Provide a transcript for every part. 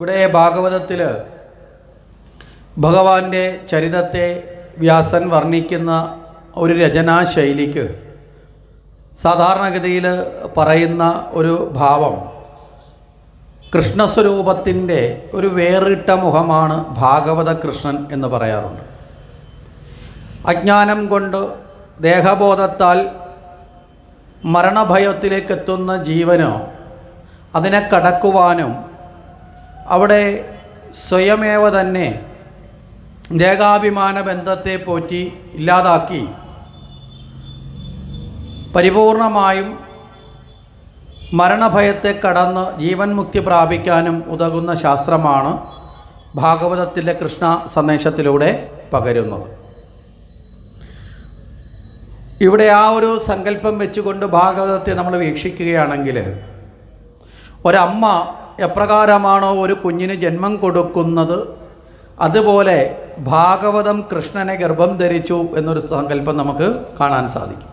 ഇവിടെ ഭാഗവതത്തിൽ ഭഗവാന്റെ ചരിതത്തെ വ്യാസൻ വർണിക്കുന്ന ഒരു രചനാശൈലിക്ക് സാധാരണഗതിയിൽ പറയുന്ന ഒരു ഭാവം കൃഷ്ണസ്വരൂപത്തിന്റെ ഒരു വേറിട്ട മുഖമാണ് ഭാഗവത കൃഷ്ണൻ എന്ന് പറയാറുണ്ട്. അജ്ഞാനം കൊണ്ട് ദേഹബോധത്താൽ മരണഭയത്തിലേക്കെത്തുന്ന ജീവനോ അതിനെ കടക്കുവാനും അവിടെ സ്വയമേവ തന്നെ ദേഹാഭിമാന ബന്ധത്തെ പോറ്റി ഇല്ലാതാക്കി. പരിപൂർണമായും മരണഭയത്തെ കടന്ന് ജീവൻ മുക്തി പ്രാപിക്കാനും ഉതകുന്ന ശാസ്ത്രമാണ് ഭാഗവതത്തിലെ കൃഷ്ണ സന്ദേശത്തിലൂടെ പകരുന്നത്. ഇവിടെ ആ ഒരു സങ്കല്പം വെച്ചുകൊണ്ട് ഭാഗവതത്തെ നമ്മൾ വീക്ഷിക്കുകയാണെങ്കിൽ ഒരമ്മ എപ്രകാരമാണോ ഒരു കുഞ്ഞിന് ജന്മം കൊടുക്കുന്നത്? അതുപോലെ ഭാഗവതം കൃഷ്ണനെ ഗർഭം ധരിച്ചു എന്നൊരു സങ്കല്പം നമുക്ക് കാണാൻ സാധിക്കും.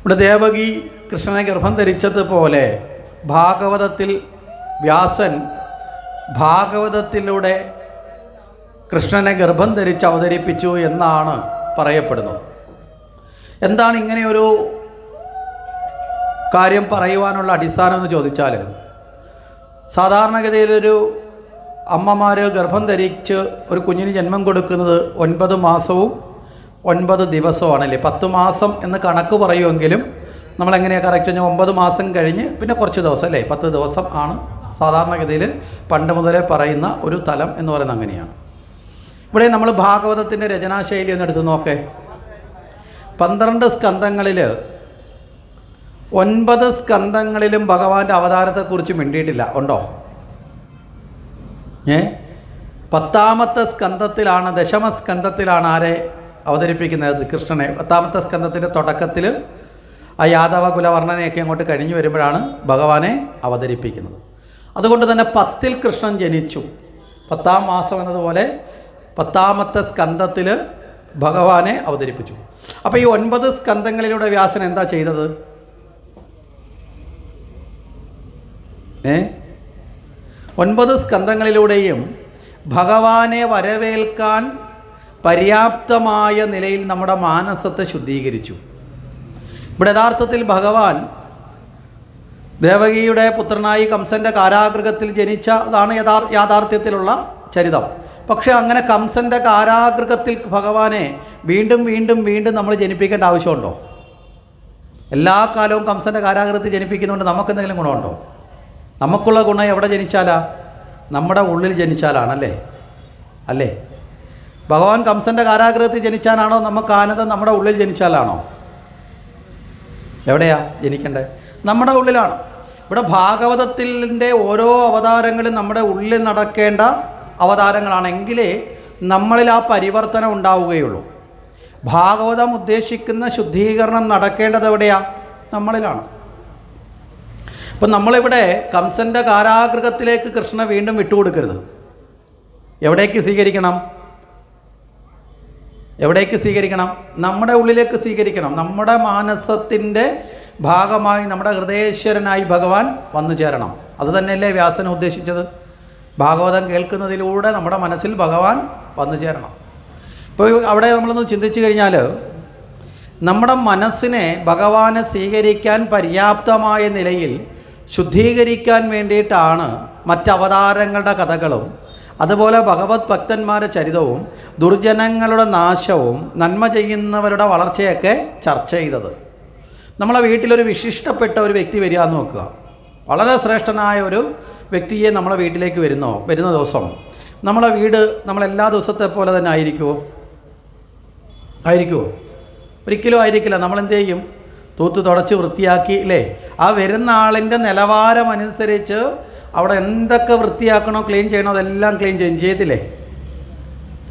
ഇവിടെ ദേവകി കൃഷ്ണനെ ഗർഭം ധരിച്ചതുപോലെ ഭാഗവതത്തിൽ വ്യാസൻ ഭാഗവതത്തിലൂടെ കൃഷ്ണനെ ഗർഭം ധരിച്ച് അവതരിപ്പിച്ചു എന്നാണ് പറയപ്പെടുന്നത്. എന്താണ് ഇങ്ങനെ ഒരു കാര്യം പറയുവാനുള്ള അടിസ്ഥാനം എന്ന് ചോദിച്ചാൽ സാധാരണഗതിയിലൊരു അമ്മമാർ ഗർഭം ധരിച്ച് ഒരു കുഞ്ഞിന് ജന്മം കൊടുക്കുന്നത് ഒൻപത് മാസവും ഒൻപത് ദിവസമാണല്ലേ പത്ത് മാസം എന്ന് കണക്ക് പറയുമെങ്കിലും നമ്മളെങ്ങനെയാണ് കറക്റ്റ് കഴിഞ്ഞാൽ ഒമ്പത് മാസം കഴിഞ്ഞ് പിന്നെ കുറച്ച് ദിവസം അല്ലേ? പത്ത് ദിവസം ആണ് സാധാരണഗതിയിൽ പണ്ട് മുതലേ പറയുന്ന ഒരു തലം എന്ന് പറയുന്നത് അങ്ങനെയാണ്. ഇവിടെ നമ്മൾ ഭാഗവതത്തിന്റെ രചനാശൈലി ഒന്ന് എടുത്ത് നോക്കേ. പന്ത്രണ്ട് സ്കന്ധങ്ങളിൽ ഒൻപത് സ്കന്ധങ്ങളിലും ഭഗവാന്റെ അവതാരത്തെക്കുറിച്ച് മിണ്ടിയിട്ടില്ല. ഉണ്ടോ? ഏ? പത്താമത്തെ സ്കന്ധത്തിലാണ് ദശമ സ്കന്ധത്തിലാണ് ആരെ അവതരിപ്പിക്കുന്നത്? കൃഷ്ണനെ. പത്താമത്തെ സ്കന്ധത്തിന്റെ തുടക്കത്തിൽ ആ യാദവ കുലവർണനെയൊക്കെ അങ്ങോട്ട് കഴിഞ്ഞു വരുമ്പോഴാണ് ഭഗവാനെ അവതരിപ്പിക്കുന്നത്. അതുകൊണ്ട് തന്നെ പത്തിൽ കൃഷ്ണൻ ജനിച്ചു. പത്താം മാസം എന്നതുപോലെ പത്താമത്തെ സ്കന്ധത്തിൽ ഭഗവാനെ അവതരിപ്പിച്ചു. അപ്പോൾ ഈ ഒൻപത് സ്കന്ധങ്ങളിലൂടെ വ്യാസൻ എന്താ ചെയ്തത്? ഏ? ഒൻപത് സ്കന്ധങ്ങളിലൂടെയും ഭഗവാനെ വരവേൽക്കാൻ പര്യാപ്തമായ നിലയിൽ നമ്മുടെ മാനസത്തെ ശുദ്ധീകരിച്ചു. ഇവിടെ യഥാർത്ഥത്തിൽ ഭഗവാൻ ദേവകിയുടെ പുത്രനായി കംസന്റെ കാരാഗൃഹത്തിൽ ജനിച്ചതാണ് യഥാർ യാഥാർത്ഥ്യത്തിലുള്ള ചരിതം. പക്ഷേ അങ്ങനെ കംസന്റെ കാരാഗൃഹത്തിൽ ഭഗവാനെ വീണ്ടും വീണ്ടും വീണ്ടും നമ്മൾ ജനിപ്പിക്കേണ്ട ആവശ്യമുണ്ടോ? എല്ലാ കാലവും കംസന്റെ കാരാഗൃഹത്തിൽ ജനിപ്പിക്കുന്നതുകൊണ്ട് നമുക്കെന്തെങ്കിലും ഗുണമുണ്ടോ? നമുക്കുള്ള ഗുണം എവിടെ ജനിച്ചാലാ? നമ്മുടെ ഉള്ളിൽ ജനിച്ചാലാണല്ലേ? അല്ലേ? ഭഗവാൻ കംസന്റെ കാരാഗ്രഹത്തിൽ ജനിച്ചാലാണോ നമുക്ക് ആനന്ദം നമ്മുടെ ഉള്ളിൽ ജനിച്ചാലാണോ? എവിടെയാ ജനിക്കേണ്ടത് നമ്മുടെ ഉള്ളിലാണ്. ഇവിടെ ഭാഗവതത്തിന്റെ ഓരോ അവതാരങ്ങളും നമ്മുടെ ഉള്ളിൽ നടക്കേണ്ട അവതാരങ്ങളാണെങ്കിലേ നമ്മളിൽ ആ പരിവർത്തനം ഉണ്ടാവുകയുള്ളൂ. ഭാഗവതം ഉദ്ദേശിക്കുന്ന ശുദ്ധീകരണം നടക്കേണ്ടത് എവിടെയാണ് നമ്മളിലാണ്. അപ്പം നമ്മളിവിടെ കംസന്റെ കാരാഗൃഹത്തിലേക്ക് കൃഷ്ണ വീണ്ടും വിട്ടുകൊടുക്കരുത്. എവിടേക്ക് സ്വീകരിക്കണം? എവിടേക്ക് സ്വീകരിക്കണം? നമ്മുടെ ഉള്ളിലേക്ക് സ്വീകരിക്കണം. നമ്മുടെ മാനസത്തിന്റെ ഭാഗമായി നമ്മുടെ ഹൃദയേശ്വരനായി ഭഗവാൻ വന്നു ചേരണം. അത് തന്നെയല്ലേ വ്യാസൻ ഉദ്ദേശിച്ചത്? ഭാഗവതം കേൾക്കുന്നതിലൂടെ നമ്മുടെ മനസ്സിൽ ഭഗവാൻ വന്നു ചേരണം. ഇപ്പോൾ അവിടെ നമ്മളൊന്ന് ചിന്തിച്ചു കഴിഞ്ഞാൽ നമ്മുടെ മനസ്സിനെ ഭഗവാനെ സ്വീകരിക്കാൻ പര്യാപ്തമായ നിലയിൽ ശുദ്ധീകരിക്കാൻ വേണ്ടിയിട്ടാണ് മറ്റവതാരങ്ങളുടെ കഥകളും അതുപോലെ ഭഗവത് ഭക്തന്മാരുടെ ചരിതവും ദുർജനങ്ങളുടെ നാശവും നന്മ ചെയ്യുന്നവരുടെ വളർച്ചയൊക്കെ ചർച്ച ചെയ്തത്. നമ്മളെ വീട്ടിലൊരു വിശിഷ്ടപ്പെട്ട ഒരു വ്യക്തി വരിക എന്ന് നോക്കുക. വളരെ ശ്രേഷ്ഠനായ ഒരു വ്യക്തിയെ നമ്മളെ വീട്ടിലേക്ക് വരുന്നോ വരുന്ന ദിവസം നമ്മളെ വീട് നമ്മളെല്ലാ ദിവസത്തെ പോലെ തന്നെ ആയിരിക്കുമോ ആയിരിക്കുമോ ഒരിക്കലും ആയിരിക്കില്ല. നമ്മൾ ചെയ്യും? തൂത്ത് തുടച്ച് വൃത്തിയാക്കി അല്ലേ ആ വരുന്ന ആളിന്റെ നിലവാരം അനുസരിച്ച് അവിടെ എന്തൊക്കെ വൃത്തിയാക്കണോ ക്ലീൻ ചെയ്യണോ അതെല്ലാം ക്ലീൻ ചെയ്യും. ചെയ്യത്തില്ലേ?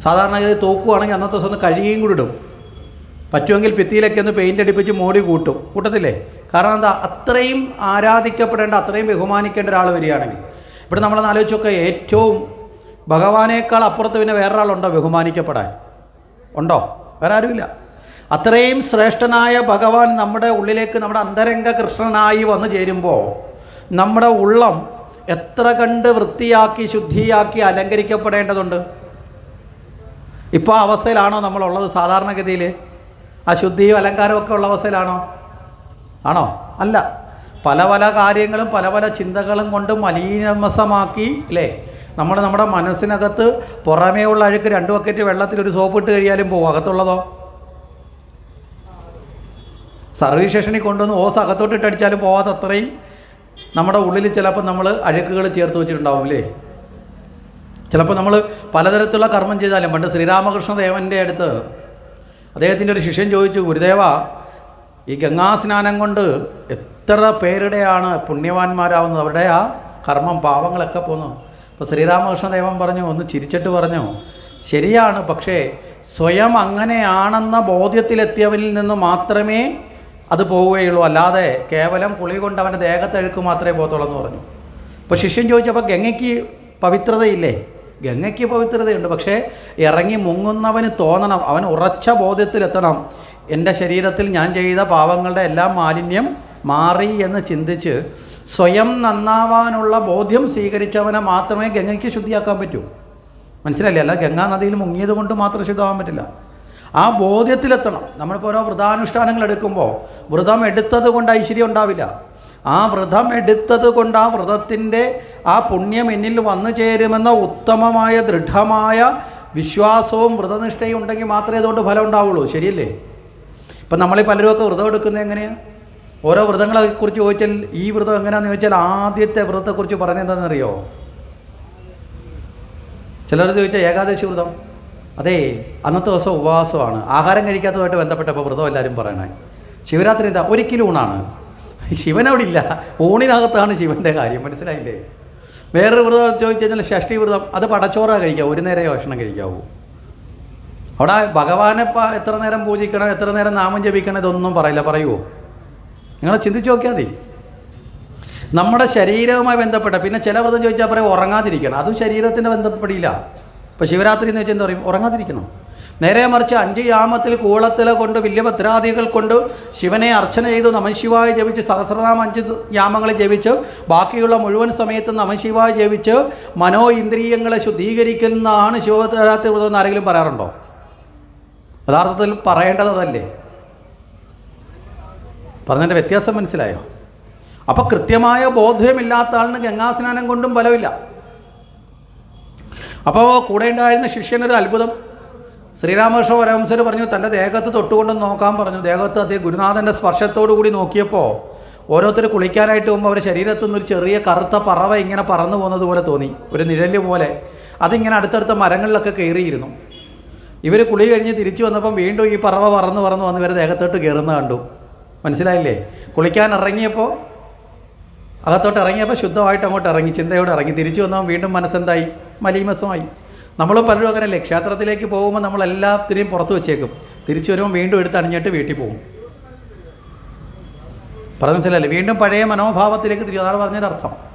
സാധാരണ ഇത് തൂക്കുവാണെങ്കിൽ അന്നത്തെ ദിവസം ഒന്ന് കഴുകിയും കൂടി ഇടും. പറ്റുമെങ്കിൽ ഭിത്തിയിലൊക്കെ ഒന്ന് പെയിന്റ് അടിപ്പിച്ച് മോടി കൂട്ടും. കൂട്ടത്തില്ലേ? കാരണം എന്താ? അത്രയും ആരാധിക്കപ്പെടേണ്ട അത്രയും ബഹുമാനിക്കേണ്ട ഒരാൾ വരികയാണെങ്കിൽ. ഇവിടെ നമ്മൾ ആലോചിച്ചൊക്കെ ഏറ്റവും ഭഗവാനേക്കാൾ അപ്പുറത്ത് പിന്നെ വേറൊരാളുണ്ടോ ബഹുമാനിക്കപ്പെടാൻ? ഉണ്ടോ? വേറെ ആരുമില്ല. അത്രയും ശ്രേഷ്ഠനായ ഭഗവാൻ നമ്മുടെ ഉള്ളിലേക്ക് നമ്മുടെ അന്തരംഗ കൃഷ്ണനായി വന്നു ചേരുമ്പോൾ നമ്മുടെ ഉള്ളം എത്ര കണ്ട് വൃത്തിയാക്കി ശുദ്ധിയാക്കി അലങ്കരിക്കപ്പെടേണ്ടതുണ്ട്? ഇപ്പോൾ അവസ്ഥയിലാണോ നമ്മളുള്ളത് സാധാരണഗതിയിൽ? ആ ശുദ്ധിയും അലങ്കാരവും ഒക്കെ ഉള്ള അവസ്ഥയിലാണോ? ആണോ? അല്ല. പല പല കാര്യങ്ങളും പല പല ചിന്തകളും കൊണ്ട് മലീനമസമാക്കി അല്ലേ? നമ്മൾ നമ്മുടെ മനസ്സിനകത്ത് പുറമേ ഉള്ള അഴുക്ക് രണ്ട് ബക്കറ്റ് വെള്ളത്തിൽ ഒരു സോപ്പ് ഇട്ട് കഴിയാലും പോകും അകത്തുള്ളതോ? സർവീസ് സ്റ്റേഷനിൽ കൊണ്ടുവന്ന് ഓസ് അകത്തോട്ട് ഇട്ടടിച്ചാലും പോവാത്ത അത്രയും നമ്മുടെ ഉള്ളിൽ ചിലപ്പോൾ നമ്മൾ അഴുക്കുകൾ ചേർത്ത് വെച്ചിട്ടുണ്ടാവും അല്ലേ ചിലപ്പോൾ നമ്മൾ പലതരത്തിലുള്ള കർമ്മം ചെയ്താലും പണ്ട് ശ്രീരാമകൃഷ്ണദേവന്റെ അടുത്ത് അദ്ദേഹത്തിന്റെ ഒരു ശിഷ്യൻ ചോദിച്ചു ഗുരുദേവ ഈ ഗംഗാസ്നാനം കൊണ്ട് എത്ര പേരുടെയാണ് പുണ്യവാന്മാരാവുന്നത്? അവരുടെ ആ കർമ്മം പാവങ്ങളൊക്കെ പോന്നു. അപ്പോൾ ശ്രീരാമകൃഷ്ണദേവൻ പറഞ്ഞു ഒന്ന് ചിരിച്ചിട്ട് പറഞ്ഞു. ശരിയാണ് പക്ഷേ സ്വയം അങ്ങനെയാണെന്ന ബോധ്യത്തിലെത്തിയവരിൽ നിന്ന് മാത്രമേ അത് പോവുകയുള്ളൂ. അല്ലാതെ കേവലം കുളി കൊണ്ട് അവന്റെ ദേഹത്തഴുക്ക് മാത്രമേ പോകത്തുള്ളൂ എന്ന് പറഞ്ഞു. അപ്പോൾ ശിഷ്യൻ ചോദിച്ചപ്പോൾ ഗംഗയ്ക്ക് പവിത്രതയില്ലേ? ഗംഗയ്ക്ക് പവിത്രതയുണ്ട്. പക്ഷേ ഇറങ്ങി മുങ്ങുന്നവന് തോന്നണം. അവൻ ഉറച്ച ബോധ്യത്തിലെത്തണം. എന്റെ ശരീരത്തിൽ ഞാൻ ചെയ്ത പാവങ്ങളുടെ എല്ലാം മാലിന്യം മാറി എന്ന് ചിന്തിച്ച് സ്വയം നന്നാവാനുള്ള ബോധ്യം സ്വീകരിച്ചവനെ മാത്രമേ ഗംഗയ്ക്ക് ശുദ്ധിയാക്കാൻ പറ്റൂ. മനസ്സിലല്ലേ അല്ല ഗംഗാ നദിയിൽ മുങ്ങിയത് കൊണ്ട് മാത്രം ശുദ്ധമാകാൻ പറ്റില്ല. ആ ബോധ്യത്തിലെത്തണം. നമ്മളിപ്പോൾ ഓരോ വ്രതാനുഷ്ഠാനങ്ങൾ എടുക്കുമ്പോൾ വ്രതം എടുത്തത് കൊണ്ട് ഐശ്വര്യം ഉണ്ടാവില്ല. ആ വ്രതം എടുത്തത് കൊണ്ട് ആ വ്രതത്തിന്റെ ആ പുണ്യം എന്നിൽ വന്നു ചേരുമെന്ന ഉത്തമമായ ദൃഢമായ വിശ്വാസവും വ്രതനിഷ്ഠയും ഉണ്ടെങ്കിൽ മാത്രമേ അതുകൊണ്ട് ഫലം ഉണ്ടാവുള്ളൂ. ശരിയല്ലേ? ഇപ്പം നമ്മളീ പലരുമൊക്കെ വ്രതം എടുക്കുന്നത് എങ്ങനെയാണ് ഓരോ വ്രതങ്ങളെ കുറിച്ച് ചോദിച്ചാൽ ഈ വ്രതം എങ്ങനെയാണെന്ന് ചോദിച്ചാൽ ആദ്യത്തെ വ്രതത്തെക്കുറിച്ച് പറഞ്ഞെന്താണെന്നറിയോ ചിലർ ചോദിച്ചാൽ ഏകാദശി വ്രതം. അതെ അന്നത്തെ ദിവസം ഉപവാസമാണ്. ആഹാരം കഴിക്കാത്തതുമായിട്ട് ബന്ധപ്പെട്ടപ്പോൾ വ്രതം എല്ലാവരും പറയണേ. ശിവരാത്രി എന്താ? ഒരിക്കലും ഊണാണ്. ശിവൻ അവിടെ ഇല്ല ഊണിനകത്താണ് ശിവന്റെ കാര്യം. മനസ്സിലായില്ലേ? വേറൊരു വ്രതം ചോദിച്ചു കഴിഞ്ഞാൽ ഷഷ്ടി വ്രതം അത് പടച്ചോറാ കഴിക്കാം ഒരു നേരം ഭക്ഷണം കഴിക്കാവൂ. അവിടെ ഭഗവാനെ എത്ര നേരം പൂജിക്കണം എത്ര നേരം നാമം ജപിക്കണം ഇതൊന്നും പറയില്ല. പറയുമോ നിങ്ങൾ ചിന്തിച്ചു നോക്കിയാൽ മതി. നമ്മുടെ ശരീരവുമായി ബന്ധപ്പെട്ട പിന്നെ ചില വ്രതം ചോദിച്ചാൽ പറയും ഉറങ്ങാതിരിക്കണം. അതും ശരീരത്തിന്റെ ബന്ധപ്പെടില്ല ഇപ്പോൾ ശിവരാത്രി എന്ന് വെച്ചാൽ എന്താ പറയും? ഉറങ്ങാതിരിക്കണം? നേരെ മറിച്ച് അഞ്ച് യാമത്തിൽ കൂളത്തില കൊണ്ട് വലിയ ഭദ്രാദികൾ കൊണ്ട് ശിവനെ അർച്ചന ചെയ്ത് നമശിവായ ജപിച്ച് സഹസ്രനാമം അഞ്ച് യാമങ്ങൾ ജപിച്ച് ബാക്കിയുള്ള മുഴുവൻ സമയത്തും നമശിവായ ജപിച്ച് മനോ ഇന്ദ്രിയങ്ങളെ ശുദ്ധീകരിക്കുന്നതാണ് ശിവരാത്രി വ്രതം എന്ന് ആരെങ്കിലും പറയാറുണ്ടോ? യഥാർത്ഥത്തിൽ പറയേണ്ടതല്ലേ പറഞ്ഞതിന്റെ വ്യത്യാസം മനസ്സിലായോ? അപ്പോൾ കൃത്യമായ ബോധ്യമില്ലാത്ത ആളിന് ഗംഗാസ്നാനം കൊണ്ടും ഫലമില്ല. അപ്പോൾ കൂടെ ഉണ്ടായിരുന്ന ശിഷ്യനൊരു അത്ഭുതം. ശ്രീരാമകൃഷ്ണ പരമംസർ പറഞ്ഞു തന്റെ ദേഹത്ത് തൊട്ടുകൊണ്ട് നോക്കാൻ പറഞ്ഞു. ദേഹത്ത് അതേ ഗുരുനാഥന്റെ സ്പർശത്തോടു കൂടി നോക്കിയപ്പോൾ ഓരോരുത്തർ കുളിക്കാനായിട്ട് പോകുമ്പോൾ അവരുടെ ശരീരത്തു നിന്നൊരു ചെറിയ കറുത്ത പറവ ഇങ്ങനെ പറന്നു പോകുന്നത് പോലെ തോന്നി. ഒരു നിഴൽ പോലെ. അതിങ്ങനെ അടുത്തടുത്ത മരങ്ങളിലൊക്കെ കയറിയിരുന്നു. ഇവർ കുളി കഴിഞ്ഞ് തിരിച്ചു വന്നപ്പം വീണ്ടും ഈ പറവ പറന്ന് പറന്ന് വന്ന് ഇവരെ ദേഹത്തോട്ട് കയറുന്ന കണ്ടു. മനസ്സിലായില്ലേ? കുളിക്കാൻ ഇറങ്ങിയപ്പോൾ അകത്തോട്ട് ഇറങ്ങിയപ്പോൾ ശുദ്ധമായിട്ട് അങ്ങോട്ട് ഇറങ്ങി ചിന്തയോടെ ഇറങ്ങി. തിരിച്ചു വന്നപ്പോൾ വീണ്ടും മനസ്സെന്തായി? മലീമസമായി. നമ്മൾ പലരും അങ്ങനെയല്ലേ ക്ഷേത്രത്തിലേക്ക് പോകുമ്പോൾ നമ്മൾ എല്ലാത്തിനെയും പുറത്ത് വെച്ചേക്കും. തിരിച്ചു വരുമ്പോൾ വീണ്ടും എടുത്ത് അണിഞ്ഞിട്ട് വീട്ടിൽ പോകും. പറഞ്ഞ മനസ്സിലല്ലേ വീണ്ടും പഴയ മനോഭാവത്തിലേക്ക് തിരിച്ചു അതാണ് അർത്ഥം.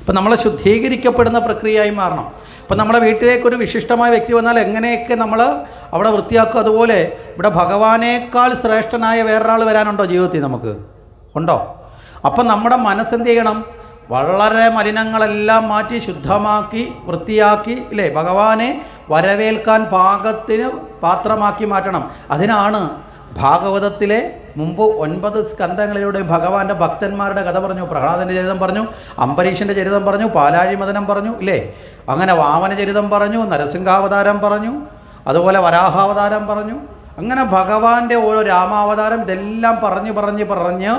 ഇപ്പം നമ്മൾ ശുദ്ധീകരിക്കപ്പെടുന്ന പ്രക്രിയയായി മാറണം. ഇപ്പം നമ്മുടെ വീട്ടിലേക്ക് ഒരു വിശിഷ്ടമായ വ്യക്തി വന്നാൽ എങ്ങനെയൊക്കെ നമ്മൾ അവിടെ വൃത്തിയാക്കും? അതുപോലെ ഇവിടെ ഭഗവാനേക്കാൾ ശ്രേഷ്ഠനായ വേറൊരാൾ വരാനുണ്ടോ ജീവിതത്തിൽ നമുക്ക്? ഉണ്ടോ? അപ്പം നമ്മുടെ മനസ്സെന്ത് ചെയ്യണം? വളരെ മലിനങ്ങളെല്ലാം മാറ്റി ശുദ്ധമാക്കി വൃത്തിയാക്കി ഇല്ലേ? ഭഗവാനെ വരവേൽക്കാൻ പാകത്തിന് പാത്രമാക്കി മാറ്റണം. അതിനാണ് ഭാഗവതത്തിലെ മുമ്പ് ഒൻപത് സ്കന്ധങ്ങളിലൂടെ ഭഗവാന്റെ ഭക്തന്മാരുടെ കഥ പറഞ്ഞു പ്രഹ്ലാദന്റെ ചരിതം പറഞ്ഞു അംബരീഷന്റെ ചരിതം പറഞ്ഞു പാലാഴിമതനം പറഞ്ഞു ഇല്ലേ? അങ്ങനെ വാമന ചരിതം പറഞ്ഞു നരസിംഹാവതാരം പറഞ്ഞു അതുപോലെ വരാഹാവതാരം പറഞ്ഞു. അങ്ങനെ ഭഗവാന്റെ ഓരോ രാമാവതാരം ഇതെല്ലാം പറഞ്ഞ് പറഞ്ഞ് പറഞ്ഞ്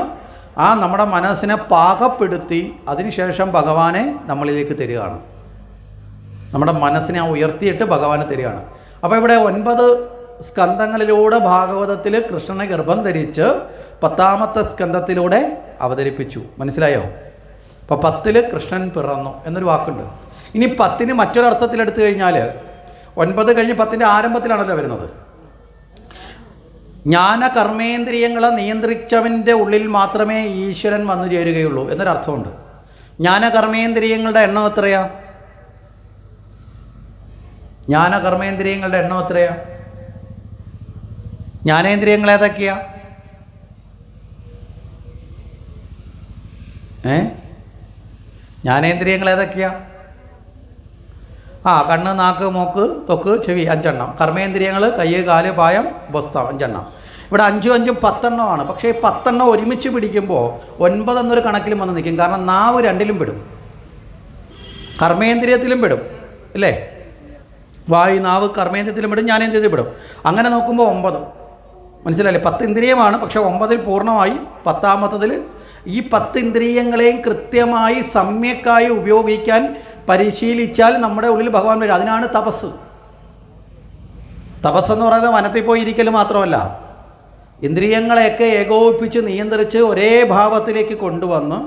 ആ നമ്മുടെ മനസ്സിനെ പാകപ്പെടുത്തി അതിനുശേഷം ഭഗവാനെ നമ്മളിലേക്ക് തരികയാണ്. നമ്മുടെ മനസ്സിനെ ഉയർത്തിയിട്ട് ഭഗവാനെ തരികയാണ്. അപ്പോൾ ഇവിടെ ഒൻപത് സ്കന്ധങ്ങളിലൂടെ ഭാഗവതത്തിൽ കൃഷ്ണനെ ഗർഭം ധരിച്ച് പത്താമത്തെ സ്കന്ധത്തിലൂടെ അവതരിപ്പിച്ചു. മനസ്സിലായോ? അപ്പോൾ പത്തിൽ കൃഷ്ണൻ പിറന്നു എന്നൊരു വാക്കുണ്ട്. ഇനി പത്തിന് മറ്റൊരർത്ഥത്തിൽ എടുത്തു കഴിഞ്ഞാൽ ഒൻപത് കഴിഞ്ഞ് പത്തിന്റെ ആരംഭത്തിലാണല്ലോ വരുന്നത്. ജ്ഞാന കർമ്മേന്ദ്രിയങ്ങളെ നിയന്ത്രിച്ചവന്റെ ഉള്ളിൽ മാത്രമേ ഈശ്വരൻ വന്നു ചേരുകയുള്ളൂ എന്നൊരർത്ഥമുണ്ട്. ജ്ഞാന കർമ്മേന്ദ്രിയങ്ങളുടെ എണ്ണം എത്രയാ? ജ്ഞാന കർമ്മേന്ദ്രിയങ്ങളുടെ എണ്ണം എത്രയാ? ജ്ഞാനേന്ദ്രിയങ്ങൾ ഏതൊക്കെയാ? ഏ? ജ്ഞാനേന്ദ്രിയങ്ങൾ ഏതൊക്കെയാ? ആ കണ്ണ് നാക്ക് മൂക്ക് തൊക്ക് ചെവി അഞ്ചെണ്ണം. കർമ്മേന്ദ്രിയങ്ങൾ കൈ കാൽ പായം ബസ്തം അഞ്ചെണ്ണം. ഇവിടെ അഞ്ചും അഞ്ചും പത്തെണ്ണമാണ്. പക്ഷേ പത്തെണ്ണം ഒരുമിച്ച് പിടിക്കുമ്പോൾ ഒൻപത് എന്നൊരു കണക്കിലും വന്ന് നിൽക്കും. കാരണം നാവ് രണ്ടിലും പെടും. കർമ്മേന്ദ്രിയത്തിലും പെടും. അല്ലേ? വായു നാവ് കർമ്മേന്ദ്രിയത്തിലും പെടും ജ്ഞാനേന്ദ്രിയത്തിൽ പെടും. അങ്ങനെ നോക്കുമ്പോൾ ഒമ്പത്. മനസ്സിലായില്ലേ? പത്ത് ഇന്ദ്രിയമാണ് പക്ഷേ ഒമ്പതിൽ പൂർണമായി പത്താമത്തതിൽ ഈ പത്ത് ഇന്ദ്രിയങ്ങളെയും കൃത്യമായി സമ്യക്കായി ഉപയോഗിക്കാൻ പരിശീലിച്ചാൽ നമ്മുടെ ഉള്ളിൽ ഭഗവാൻ വരും. അതിനാണ് തപസ്. തപസ് എന്ന് പറയുന്നത് വനത്തിൽ പോയി ഇരിക്കൽ മാത്രമല്ല. ഇന്ദ്രിയങ്ങളെയൊക്കെ ഏകോപിപ്പിച്ച് നിയന്ത്രിച്ച് ഒരേ ഭാവത്തിലേക്ക് കൊണ്ടുവന്ന്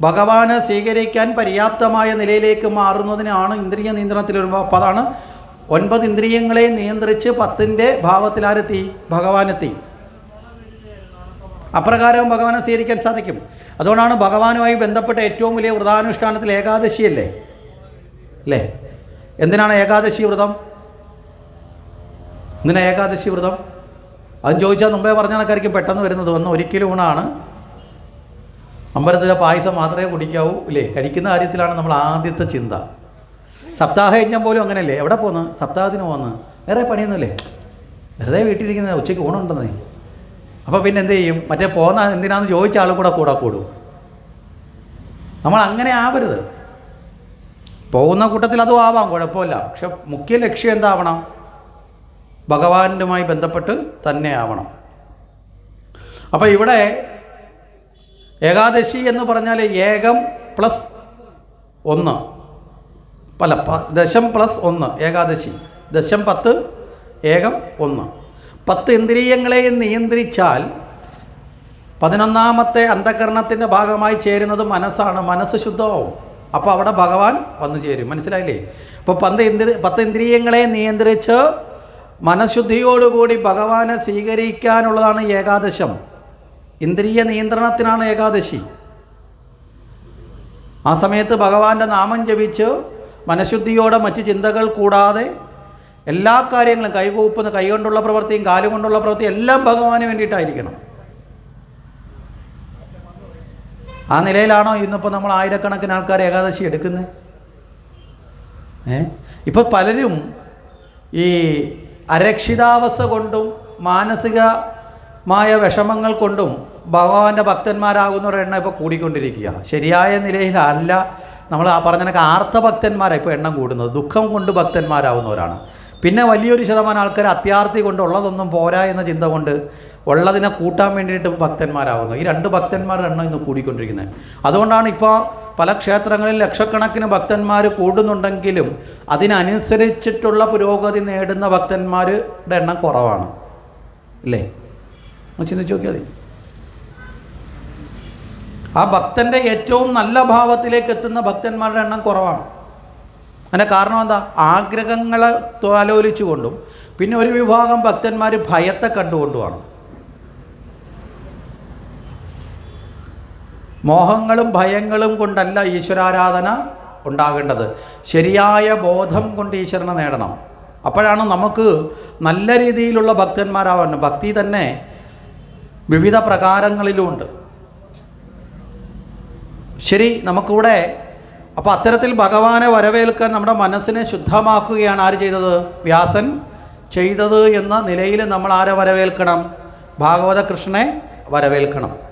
ഭഗവാനെ സ്വീകരിക്കാൻ പര്യാപ്തമായ നിലയിലേക്ക് മാറുന്നതിനാണ് ഇന്ദ്രിയ നിയന്ത്രണത്തിൽ അപ്പോൾ അതാണ് ഒൻപത് ഇന്ദ്രിയങ്ങളെ നിയന്ത്രിച്ച് പത്തിന്റെ ഭാവത്തിലാരെത്തി? ഭഗവാനെത്തി. അപ്രകാരവും ഭഗവാനെ സ്വീകരിക്കാൻ സാധിക്കും. അതുകൊണ്ടാണ് ഭഗവാനുമായി ബന്ധപ്പെട്ട ഏറ്റവും വലിയ വ്രതാനുഷ്ഠാനത്തിൽ ഏകാദശിയല്ലേ അല്ലേ? എന്തിനാണ് ഏകാദശി വ്രതം? എന്തിനാണ് ഏകാദശി വ്രതം? അത് ചോദിച്ചാൽ മുമ്പേ പറഞ്ഞ കണക്കായിരിക്കും പെട്ടെന്ന് വരുന്നത്. വന്ന് ഒരിക്കലും ഊണാണ്. അമ്പലത്തിലെ പായസം മാത്രമേ കുടിക്കാവൂ ഇല്ലേ? കഴിക്കുന്ന കാര്യത്തിലാണ് നമ്മൾ ആദ്യത്തെ ചിന്ത. സപ്താഹയജ്ഞം പോലും അങ്ങനെയല്ലേ? എവിടെ പോന്ന്? സപ്താഹത്തിന് പോന്ന്. വേറെ പണിയൊന്നുമില്ലേ? വെറുതെ വീട്ടിലിരിക്കുന്ന ഉച്ചയ്ക്ക് ഊണുണ്ടെന്നേ. അപ്പോൾ പിന്നെ എന്ത് ചെയ്യും? മറ്റേ പോകുന്ന എന്തിനാന്ന് ചോദിച്ച ആളും കൂടെ കൂടെ കൂടും. നമ്മൾ അങ്ങനെ ആവരുത്. പോകുന്ന കൂട്ടത്തിൽ അതും ആവാം കുഴപ്പമില്ല. പക്ഷെ മുഖ്യ ലക്ഷ്യം എന്താവണം? ഭഗവാനുമായി ബന്ധപ്പെട്ട് തന്നെ ആവണം. അപ്പോൾ ഇവിടെ ഏകാദശി എന്ന് പറഞ്ഞാൽ ഏകം പ്ലസ് ഒന്ന്. പല പ- ദശം പ്ലസ് ഒന്ന് ഏകാദശി. ദശം പത്ത് ഏകം ഒന്ന്. പത്ത് ഇന്ദ്രിയങ്ങളെയും നിയന്ത്രിച്ചാൽ പതിനൊന്നാമത്തെ അന്ധകരണത്തിന്റെ ഭാഗമായി ചേരുന്നത് മനസ്സാണ്. മനസ്സ് ശുദ്ധമാവും. അപ്പോൾ അവിടെ ഭഗവാൻ വന്നു ചേരും. മനസ്സിലായില്ലേ? അപ്പോൾ പന്ത് ഇന്ദ്രി പത്ത് ഇന്ദ്രിയങ്ങളെ നിയന്ത്രിച്ച് മനഃശുദ്ധിയോടുകൂടി ഭഗവാനെ സ്വീകരിക്കാനുള്ളതാണ് ഏകാദശം. ഇന്ദ്രിയ നിയന്ത്രണത്തിനാണ് ഏകാദശി. ആ സമയത്ത് ഭഗവാന്റെ നാമം ജപിച്ച് മനഃശുദ്ധിയോടെ മറ്റ് ചിന്തകൾ കൂടാതെ എല്ലാ കാര്യങ്ങളും കൈകൂപ്പുന്ന കൈകൊണ്ടുള്ള പ്രവൃത്തിയും കാലുകൊണ്ടുള്ള പ്രവൃത്തിയും എല്ലാം ഭഗവാന് വേണ്ടിയിട്ടായിരിക്കണം. ആ നിലയിലാണോ ഇന്നിപ്പോൾ നമ്മൾ ആയിരക്കണക്കിന് ആൾക്കാർ ഏകാദശി എടുക്കുന്നത്? ഏ? ഇപ്പോൾ പലരും ഈ അരക്ഷിതാവസ്ഥ കൊണ്ടും മാനസികമായ വിഷമങ്ങൾ കൊണ്ടും ഭഗവാന്റെ ഭക്തന്മാരാകുന്നവരുടെ എണ്ണം ഇപ്പോൾ കൂടിക്കൊണ്ടിരിക്കുക. ശരിയായ നിലയിലല്ല നമ്മൾ ആ പറഞ്ഞ കണക്ക് ആർത്ത ഭക്തന്മാരാണ് ഇപ്പോൾ എണ്ണം കൂടുന്നത്. ദുഃഖം കൊണ്ട് ഭക്തന്മാരാകുന്നവരാണ്. പിന്നെ വലിയൊരു ശതമാനം ആൾക്കാർ അത്യാർത്ഥി കൊണ്ട് ഉള്ളതൊന്നും പോരാ എന്ന ചിന്ത കൊണ്ട് ഉള്ളതിനെ കൂട്ടാൻ വേണ്ടിയിട്ട് ഭക്തന്മാരാകുന്നു ഈ രണ്ട് ഭക്തന്മാരുടെ എണ്ണം ഇന്ന് കൂടിക്കൊണ്ടിരിക്കുന്നത്. അതുകൊണ്ടാണ് ഇപ്പോൾ പല ക്ഷേത്രങ്ങളിൽ ലക്ഷക്കണക്കിന് ഭക്തന്മാർ കൂടുന്നുണ്ടെങ്കിലും അതിനനുസരിച്ചിട്ടുള്ള പുരോഗതി നേടുന്ന ഭക്തന്മാരുടെ എണ്ണം കുറവാണ്. അല്ലേ ഒന്ന് ചിന്തിച്ച് നോക്കിയാൽ മതി. ആ ഭക്തന്റെ ഏറ്റവും നല്ല ഭാവത്തിലേക്ക് എത്തുന്ന ഭക്തന്മാരുടെ എണ്ണം കുറവാണ്. അതിന്റെ കാരണം എന്താ? ആഗ്രഹങ്ങളെ ആലോചിച്ചുകൊണ്ടും പിന്നെ ഒരു വിഭാഗം ഭക്തന്മാർ ഭയത്തെ കണ്ടുകൊണ്ടുമാണ്. മോഹങ്ങളും ഭയങ്ങളും കൊണ്ടല്ല ഈശ്വരാരാധന ഉണ്ടാകേണ്ടത്. ശരിയായ ബോധം കൊണ്ട് ഈശ്വരനെ നേടണം. അപ്പോഴാണ് നമുക്ക് നല്ല രീതിയിലുള്ള ഭക്തന്മാരാവാൻ ഭക്തി തന്നെ വിവിധ പ്രകാരങ്ങളിലുമുണ്ട് ശരി നമുക്കിവിടെ അപ്പോൾ അത്തരത്തിൽ ഭഗവാനെ വരവേൽക്കാൻ നമ്മുടെ മനസ്സിനെ ശുദ്ധമാക്കുകയാണ് ആര് ചെയ്തത്? വ്യാസൻ ചെയ്തത് എന്ന നിലയിൽ നമ്മൾ ആരെ വരവേൽക്കണം? ഭാഗവത കൃഷ്ണനെ വരവേൽക്കണം.